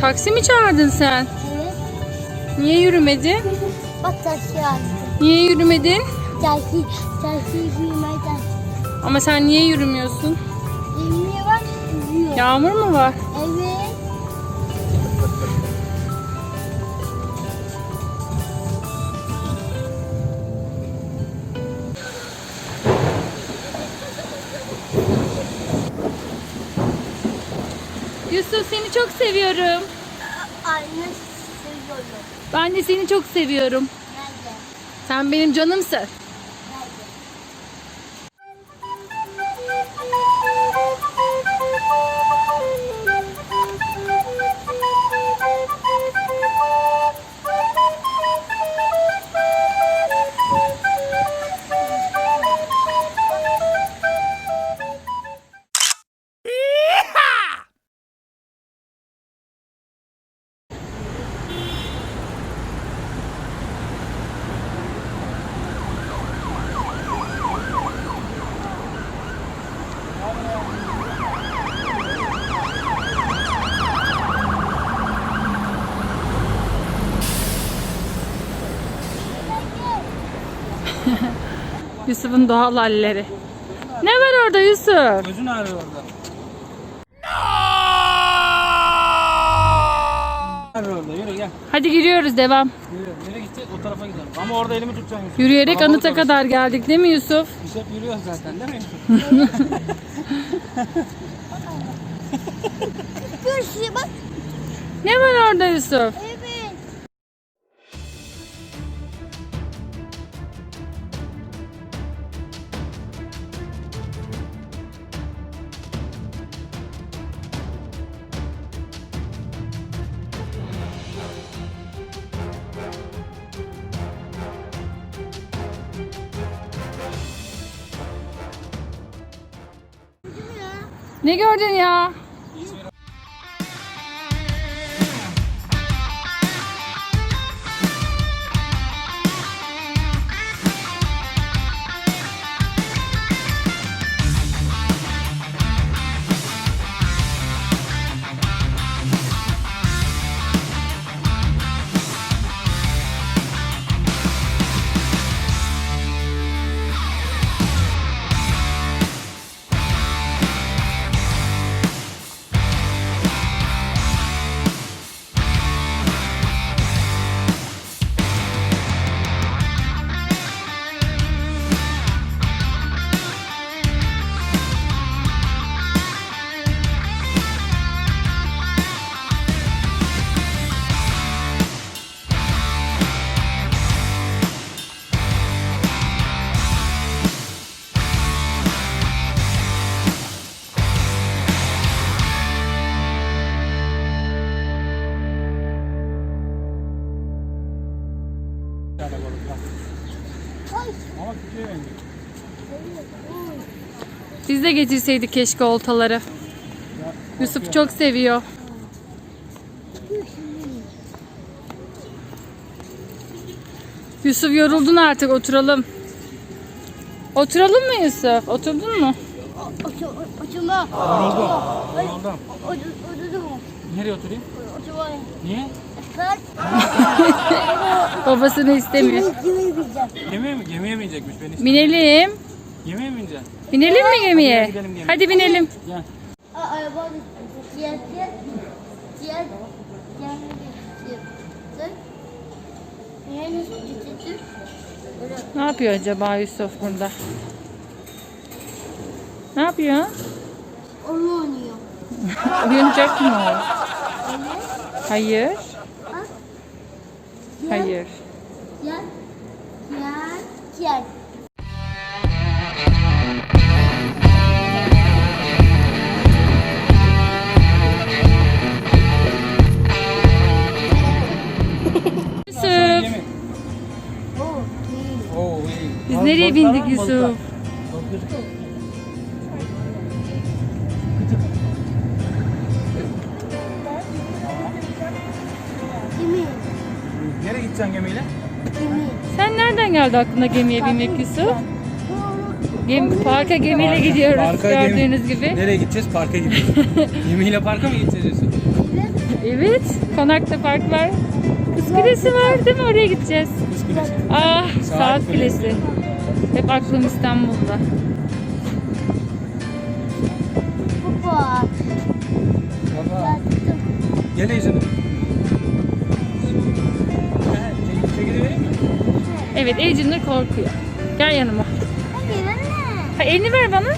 Taksi mi çağırdın sen? Evet. Niye yürümedin? Bak taksi aldım. Niye yürümedin? Taksi, taksi giymeden. Ama sen niye yürümüyorsun? Yemeğe bak, yürüyor. Yağmur mu var? Evet. Yusuf seni çok seviyorum. Ben de seni çok seviyorum. Nerede? Sen benim canımsın. Yusuf'un doğal halleri. Ne var orada Yusuf? Gözün ağrıyor orada. Ağrıyor orada yürü gel. Hadi giriyoruz devam. Yürü. Nereye gideceğiz? O tarafa gidelim. Ama orada elimi tutacaksın Yusuf. Yürüyerek Kalabalık anıta orası. kadar geldik değil mi Yusuf? Biz hep yürüyoruz zaten değil mi Yusuf? Dur şuraya bak. Ne var orada Yusuf? Ne gördün ya? Biz de getirseydik keşke oltaları. Yusuf çok seviyor. Yusuf yoruldun artık oturalım. Oturalım mı Yusuf? Oturdun mu? Otur, oturma. Yoruldum. Yoruldum. Nereye oturayım? Oturma. Niye? Babasını istemiyor. Gemiye mi? Gemiye mi inecekmiş beni? Binelim. Gemiye mi ineceksin? Binelim mi gemiye? gidelim gemiye. Hadi binelim. Gel. Aa, araba nasıl gideceksin? Böyle Ne yapıyor acaba Yusuf burada? Ne yapıyor? onu oynuyor. Oyuncak mı o? Hayır. Hayır. Diğer diğer. Yusuf. Biz nereye bindik? Yusuf? Kimi? Nereye gideceksin gemiyle? Sen nereden geldi aklına gemiye binmek Yusuf? Gemi, parka gemiyle gidiyoruz Parka gemi- gördüğünüz gibi. Nereye gideceğiz? Parka gideceğiz. Gemiyle parka mı gideceğiz Yusuf? Evet. Konakta park var. Kız kulesi var değil mi? Oraya gideceğiz. Kulesi. Ah saat, Saat kulesi. kulesi. Hep aklım İstanbul'da. Baba. Yattım. Gel mi? Evet Ejinur korkuyor. Gel yanıma. Hayır anne. Ha, elini ver bana.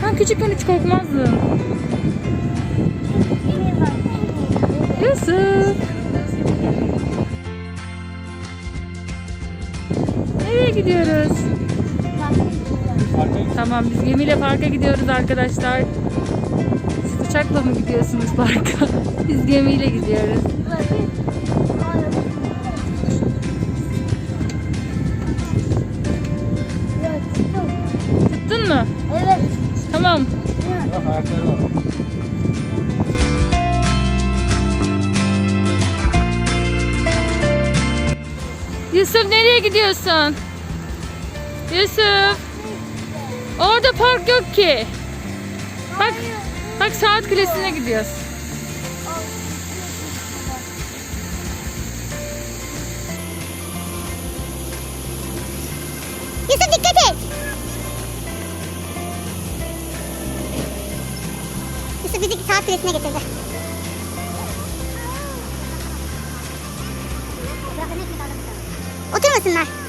Sen küçükken hiç korkmazdın. Yusuf. Nereye gidiyoruz? Tamam biz gemiyle parka gidiyoruz arkadaşlar. Siz uçakla mı gidiyorsunuz parka? Biz gemiyle gidiyoruz. Tuttun mu? Evet. Tamam. Yusuf nereye gidiyorsun? Yusuf. Orada park yok ki. Bak, bak saat kulesine gidiyoruz. Yusuf dikkat et. Yusuf bizi saat kulesine getirdi. Oturmasınlar.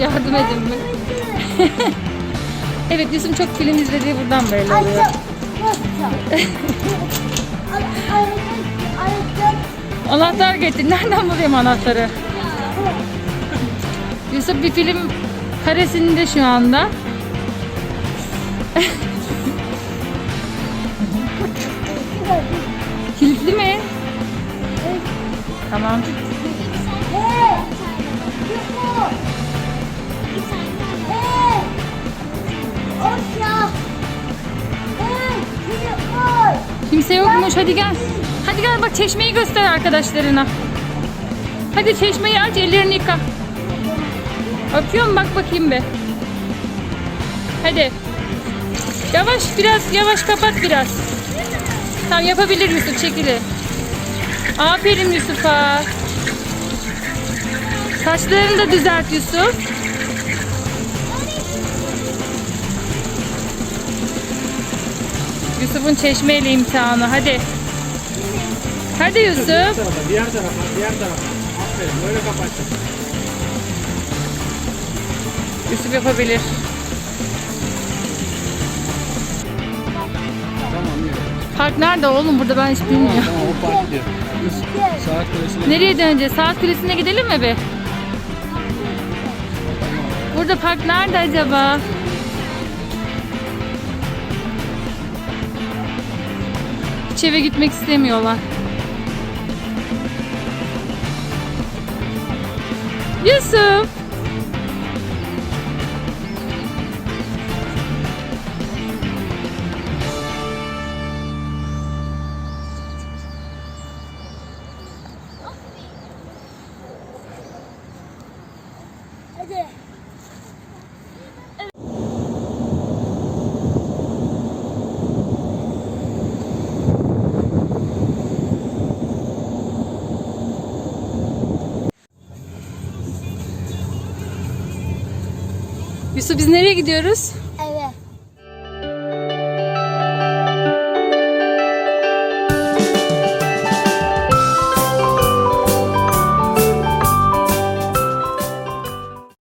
Yardım edin mi? evet Yusuf çok film izlediği buradan belli oluyor. Anahtar getir. Nereden bulayım anahtarı? Yusuf bir film karesinde şu anda. Kilitli mi? Tamam. Yokmuş. Hadi gel. Hadi gel bak çeşmeyi göster arkadaşlarına. Hadi çeşmeyi aç ellerini yıka. Öpüyorum bak bakayım be. Hadi. Yavaş biraz yavaş kapat biraz. Tamam yapabilir Yusuf çekili. Aferin Yusuf'a. Saçlarını da düzelt Yusuf. Yusuf'un çeşmeyle imtihanı. Hadi. Hadi Yusuf. Diğer tarafa, diğer tarafa, diğer tarafa. Aferin, böyle kapatacaksın. Yusuf yapabilir. Tamam. Park nerede oğlum? Burada ben hiç bilmiyorum. Tamam, o park diyor. Biz saat kulesine Nereye döneceğiz? Saat kulesine gidelim mi be? Burada park nerede acaba? Hiç eve gitmek istemiyorlar. Yusuf. Hadi. Yusuf biz nereye gidiyoruz?